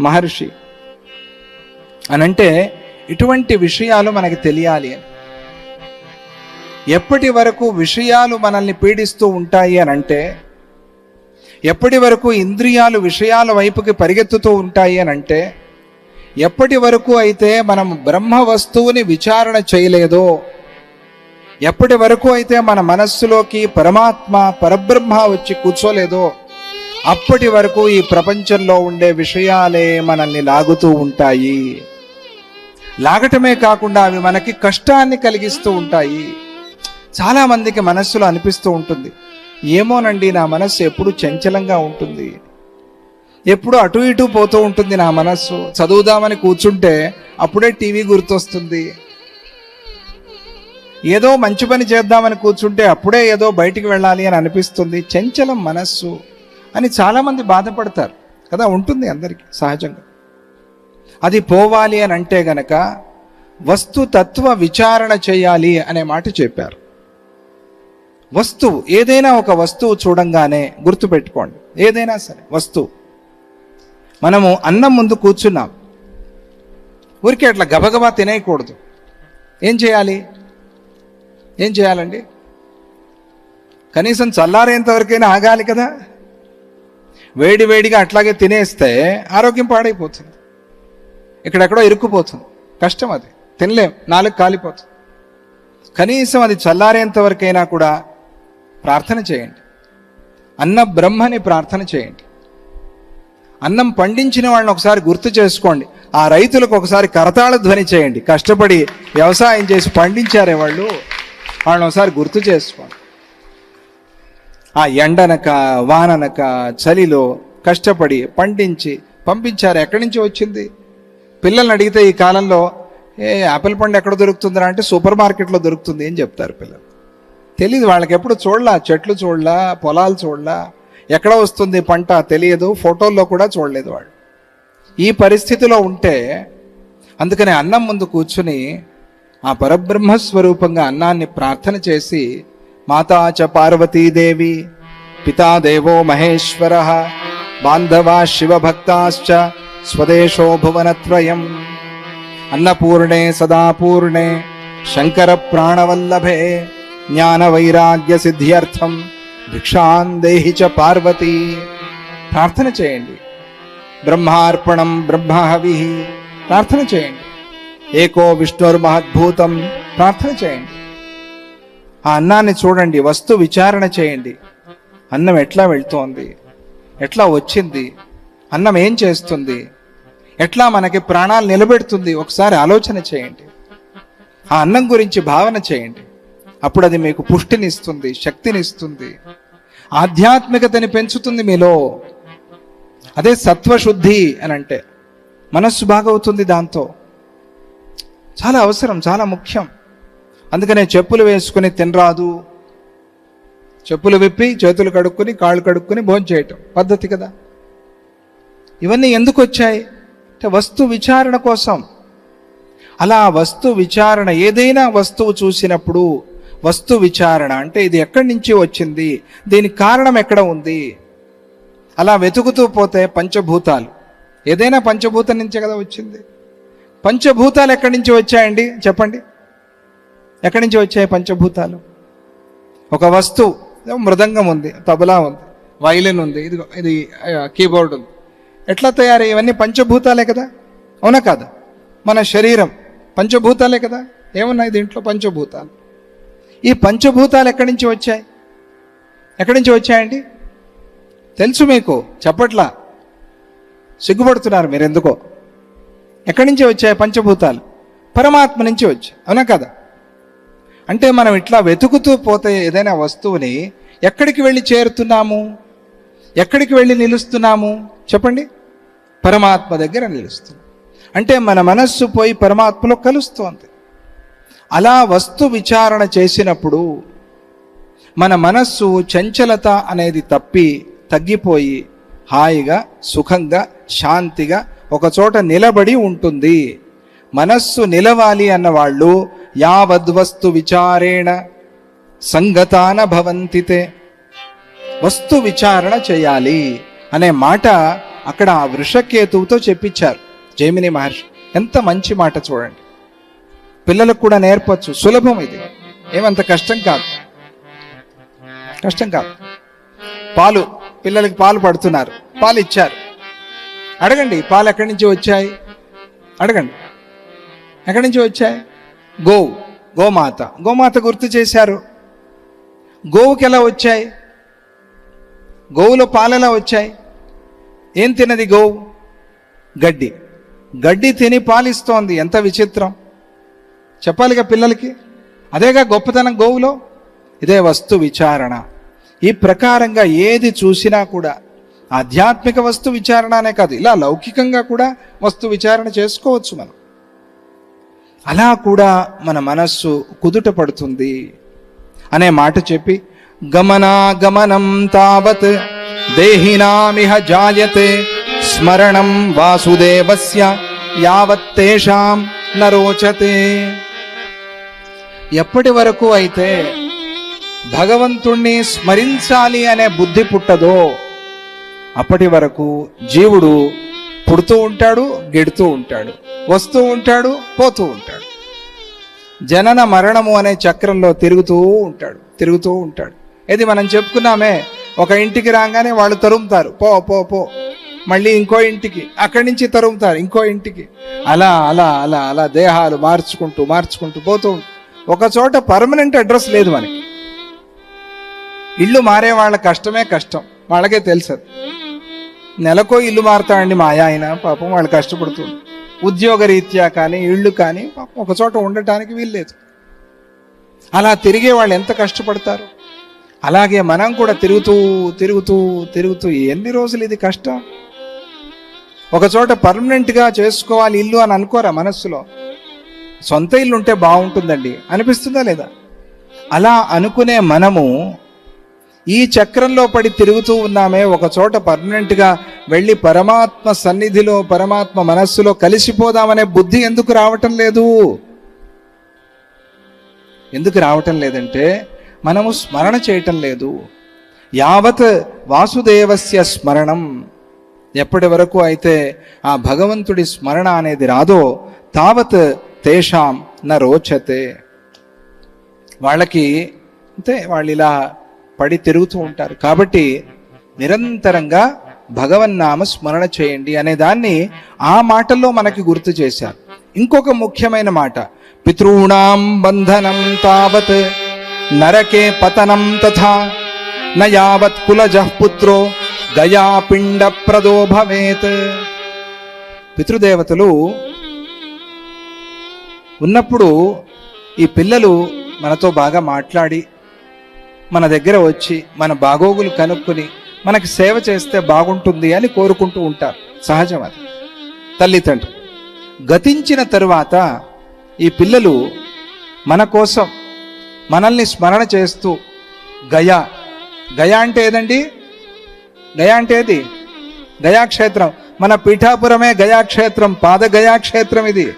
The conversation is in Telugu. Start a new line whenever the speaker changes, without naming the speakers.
మహర్షి. అనంటే ఇటువంటి విషయాలు మనకి తెలియాలి అని. ఎప్పటి వరకు విషయాలు మనల్ని పీడిస్తూ ఉంటాయి అని అంటే ఎప్పటి వరకు ఇంద్రియాలు విషయాల వైపుకి పరిగెత్తుతూ ఉంటాయి అని అంటే ఎప్పటి వరకు అయితే మనం బ్రహ్మ వస్తువుని విచారణ చేయలేదో ఎప్పటి వరకు అయితే మన మనస్సులోకి పరమాత్మ పరబ్రహ్మ వచ్చి కూర్చోలేదో అప్పటి వరకు ఈ ప్రపంచంలో ఉండే విషయాలే మనల్ని లాగుతూ ఉంటాయి. లాగటమే కాకుండా అవి మనకి కష్టాన్ని కలిగిస్తూ ఉంటాయి. చాలామందికి మనస్సులో అనిపిస్తూ ఉంటుంది. ఏమోనండి నా మనస్సు ఎప్పుడు చంచలంగా ఉంటుంది. ఎప్పుడు అటు ఇటు పోతూ ఉంటుంది నా మనస్సు. చదువుదామని కూర్చుంటే అప్పుడే టీవీ గుర్తొస్తుంది. ఏదో మంచి పని చేద్దామని కూర్చుంటే అప్పుడే ఏదో బయటికి వెళ్ళాలి అని అనిపిస్తుంది. చంచలం మనస్సు. అని చాలామంది బాధపడతారు. కదా ఉంటుంది అందరికీ సహజంగా. అది పోవాలి అని అంటే గనక వస్తు తత్వ విచారణ చేయాలి అనే మాట చెప్పారు. వస్తువు ఏదైనా ఒక వస్తువు చూడంగానే గుర్తుపెట్టుకోండి. ఏదైనా సరే వస్తువు మనము అన్నం ముందు కూర్చున్నాం. ఊరికే అట్లా గబగబా తినేయకూడదు. ఏం చేయాలి? ఏం చేయాలండి? కనీసం చల్లారేంతవరకైనా ఆగాలి కదా? వేడి వేడిగా అట్లాగే తినేస్తే ఆరోగ్యం పాడైపోతుంది. ఇక్కడెక్కడో ఇరుక్కుపోతుంది. కష్టం అది. తినలేం. నాలుగు కాలిపోతుంది. కనీసం అది చల్లారేంత వరకైనా కూడా ప్రార్థన చేయండి. అన్న బ్రహ్మని ప్రార్థన చేయండి. అన్నం పండించిన వాళ్ళని ఒకసారి గుర్తు చేసుకోండి. ఆ రైతులకు ఒకసారి కరతాళ ధ్వని చేయండి. కష్టపడి వ్యవసాయం చేసి పండించారే వాళ్ళు? వాళ్ళని ఒకసారి గుర్తు చేసుకోండి. ఆ ఎండనక వాననక చలిలో కష్టపడి పండించి పంపించారు. ఎక్కడి నుంచి వచ్చింది? పిల్లల్ని అడిగితే ఈ కాలంలో ఏ ఆపిల్ పండు ఎక్కడ దొరుకుతుందిరా? అంటే సూపర్ మార్కెట్లో దొరుకుతుంది అని చెప్తారు పిల్లలు. తెలియదు వాళ్ళకి ఎప్పుడు చూడలా. చెట్లు చూడలా పొలాలు చూడలా. ఎక్కడ వస్తుంది పంట తెలియదు. ఫోటోల్లో కూడా చూడలేదు వాళ్ళు. ఈ పరిస్థితిలో ఉంటే అందుకని అన్నం ముందు కూర్చుని ఆ పరబ్రహ్మ స్వరూపంగా అన్నాన్ని ప్రార్థన చేసి మాతా చ పార్వతీదేవి పితా దేవో మహేశ్వర బాంధవా శివభక్తాశ్చ స్వదేశో భువనత్రయం అన్నపూర్ణే సదాపూర్ణే శంకర ప్రాణవల్లభే జ్ఞాన వైరాగ్య సిద్ధ్యర్థం భిక్షాందేహి చ పార్వతీ ప్రార్థన చేయండి। బ్రహ్మార్పణం బ్రహ్మహవి ప్రార్థన చేయండి। ఏకో విష్ణుర్మహద్భూతం ప్రార్థన చేయండి। ఆ అన్నాన్ని చూడండి వస్తు విచారణ చేయండి। అన్నం ఎట్లా వెళ్తోంది? ఎట్లా వచ్చింది? అన్నం ఏం చేస్తుంది? ఎట్లా మనకి ప్రాణాలు నిలబెడుతుంది? ఒకసారి ఆలోచన చేయండి. ఆ అన్నం గురించి భావన చేయండి. అప్పుడు అది మీకు పుష్టినిస్తుంది శక్తినిస్తుంది. ఆధ్యాత్మికతని పెంచుతుంది మీలో. అదే సత్వశుద్ధి అని అంటే మనస్సు బాగవుతుంది దాంతో. చాలా అవసరం చాలా ముఖ్యం. అందుకనే చెప్పులు వేసుకుని తినరాదు. చెప్పులు విప్పి చేతులు కడుక్కుని కాళ్ళు కడుక్కుని భోంచేయటం పద్ధతి కదా. ఇవన్నీ ఎందుకు వచ్చాయి? అంటే వస్తు విచారణ కోసం. అలా వస్తు విచారణ ఏదైనా వస్తువు చూసినప్పుడు వస్తు విచారణ అంటే ఇది ఎక్కడి నుంచి వచ్చింది? దీనికి కారణం ఎక్కడ ఉంది? అలా వెతుకుతూ పోతే పంచభూతాలు. ఏదైనా పంచభూతం నుంచే కదా వచ్చింది? పంచభూతాలు ఎక్కడి నుంచి వచ్చాయండి? చెప్పండి. ఎక్కడి నుంచి వచ్చాయి పంచభూతాలు? ఒక వస్తువు. మృదంగం ఉంది తబలా ఉంది వైలిన్ ఉంది ఇది ఇది కీబోర్డ్ ఉంది. ఎట్లా తయారయ్యి ఇవన్నీ పంచభూతాలే కదా? అవునా కాదా? మన శరీరం పంచభూతాలే కదా? ఏమున్నాయి దీంట్లో పంచభూతాలు? ఈ పంచభూతాలు ఎక్కడి నుంచి వచ్చాయి? ఎక్కడి నుంచి వచ్చాయండి? తెలుసు మీకు చెప్పట్లా? సిగ్గుపడుతున్నారు మీరు ఎందుకో ఎక్కడి నుంచి వచ్చాయి పంచభూతాలు? పరమాత్మ నుంచి వచ్చాయి అవునా కదా? అంటే మనం ఇట్లా వెతుకుతూ పోతే ఏదైనా వస్తువుని ఎక్కడికి వెళ్ళి చేరుతున్నాము? ఎక్కడికి వెళ్ళి నిలుస్తున్నాము? చెప్పండి. పరమాత్మ దగ్గర నిలుస్తుంది అంటే మన మనస్సు పోయి పరమాత్మలో కలుస్తోంది. అలా వస్తు విచారణ చేసినప్పుడు మన మనస్సు చంచలత అనేది తప్పి తగ్గిపోయి హాయిగా సుఖంగా శాంతిగా ఒకచోట నిలబడి ఉంటుంది. మనస్సు నిలవాలి అన్న వాళ్ళు యావద్వస్తు విచారేణ సంగతాన భవంతితే వస్తు విచారణ చేయాలి అనే మాట అక్కడ ఆ వృషకేతువుతో చెప్పించారు. జైమిని మహర్షి ఎంత మంచి మాట చూడండి. పిల్లలకు కూడా నేర్పచ్చు సులభం ఇది. ఏమంత కష్టం కాదు. కష్టం కాదు. పాలు పిల్లలకి పాలు పడుతున్నారు. పాలు ఇచ్చారు. అడగండి పాలు ఎక్కడి నుంచి వచ్చాయి? అడగండి. ఎక్కడి నుంచి వచ్చాయి? గోవు గోమాత. గోమాత గుర్తు చేశారు. గోవుకి ఎలా వచ్చాయి? గోవులో పాలెలా వచ్చాయి? ఏం తినది గోవు? గడ్డి. గడ్డి తిని పాలిస్తోంది. ఎంత విచిత్రం. చెప్పాలిగా పిల్లలకి? అదేగా గొప్పతనం గోవులో? ఇదే వస్తు విచారణ. ఈ ప్రకారంగా ఏది చూసినా కూడా ఆధ్యాత్మిక వస్తు విచారణ అనే కాదు ఇలా లౌకికంగా కూడా వస్తు విచారణ చేసుకోవచ్చు మనం. అలా కూడా మన మనస్సు కుదుట పడుతుంది అనే మాట చెప్పి గమనాగమనం తావత్ దేహినామిహ జాయతే స్మరణం వాసుదేవస్య యావత్తేషాం నరోచతే. ఎప్పటి వరకు అయితే భగవంతుణ్ణి స్మరించాలి అనే బుద్ధి పుట్టదో అప్పటి వరకు జీవుడు పుడుతూ ఉంటాడు గెడుతూ ఉంటాడు వస్తూ ఉంటాడు పోతూ ఉంటాడు. జనన మరణము అనే చక్రంలో తిరుగుతూ ఉంటాడు తిరుగుతూ ఉంటాడు. ఇది మనం చెప్పుకున్నామే ఒక ఇంటికి రాగానే వాళ్ళు తరుముతారు పో పో పో. మళ్ళీ ఇంకో ఇంటికి అక్కడి నుంచి తరుముతారు ఇంకో ఇంటికి. అలా అలా అలా అలా దేహాలు మార్చుకుంటూ మార్చుకుంటూ పోతూ ఉంటారు. ఒక చోట పర్మనెంట్ అడ్రస్ లేదు మనకి. ఇల్లు మారే వాళ్ళ కష్టమే కష్టం వాళ్ళకే తెలుసు నెలకో ఇల్లు మారుతాడండి మా ఆయన. పాపం వాళ్ళు కష్టపడుతుంది ఉద్యోగ రీత్యా కానీ ఇళ్ళు కానీ పాపం ఒక చోట ఉండటానికి వీల్లేదు. అలా తిరిగే వాళ్ళు ఎంత కష్టపడతారు? అలాగే మనం కూడా తిరుగుతూ తిరుగుతూ తిరుగుతూ ఎన్ని రోజులు ఇది కష్టం? ఒక చోట పర్మనెంట్గా చేసుకోవాలి ఇల్లు అని అనుకోరా మనస్సులో? సొంత ఇల్లు ఉంటే బాగుంటుందండి. అనిపిస్తుందా లేదా? అలా అనుకునే మనము ఈ చక్రంలో పడి తిరుగుతూ ఉన్నామే. ఒక చోట పర్మనెంట్గా వెళ్ళి పరమాత్మ సన్నిధిలో పరమాత్మ మనస్సులో కలిసిపోదామనే బుద్ధి ఎందుకు రావటం లేదు? ఎందుకు రావటం లేదంటే మనము స్మరణ చేయటం లేదు. యావత్ వాసుదేవస్య స్మరణం. ఎప్పటి వరకు అయితే ఆ భగవంతుడి స్మరణ అనేది రాదో తావత్ తేషాం న రోచతే. వాళ్ళకి అంతే వాళ్ళు ఇలా పడి తిరుగుతూ ఉంటారు. కాబట్టి నిరంతరంగా భగవన్నామ స్మరణ చేయండి అనే దాన్ని ఆ మాటల్లో మనకి గుర్తు చేశారు. ఇంకొక ముఖ్యమైన మాట పితॄణాం బంధనం తావత్ నరకే పతనం తథా న యావత్ కులజః పుత్రో గయాపిండ ప్రదో భవేత్. పితృదేవతలు ఉన్నప్పుడు ఈ పిల్లలు మనతో బాగా మాట్లాడి మన దగ్గర వచ్చి మన బాగోగులు కనుక్కుని మనకి సేవ చేస్తే బాగుంటుంది అని కోరుకుంటూ ఉంటారు. సహజం అది. తల్లిదండ్రులు గతించిన తరువాత ఈ పిల్లలు మన కోసం మనల్ని స్మరణ చేస్తూ గయా గయా అంటే ఏదండి? గయా అంటే ఏది? గయాక్షేత్రం. మన పీఠాపురమే గయాక్షేత్రం పాద గయాక్షేత్రం ఇది.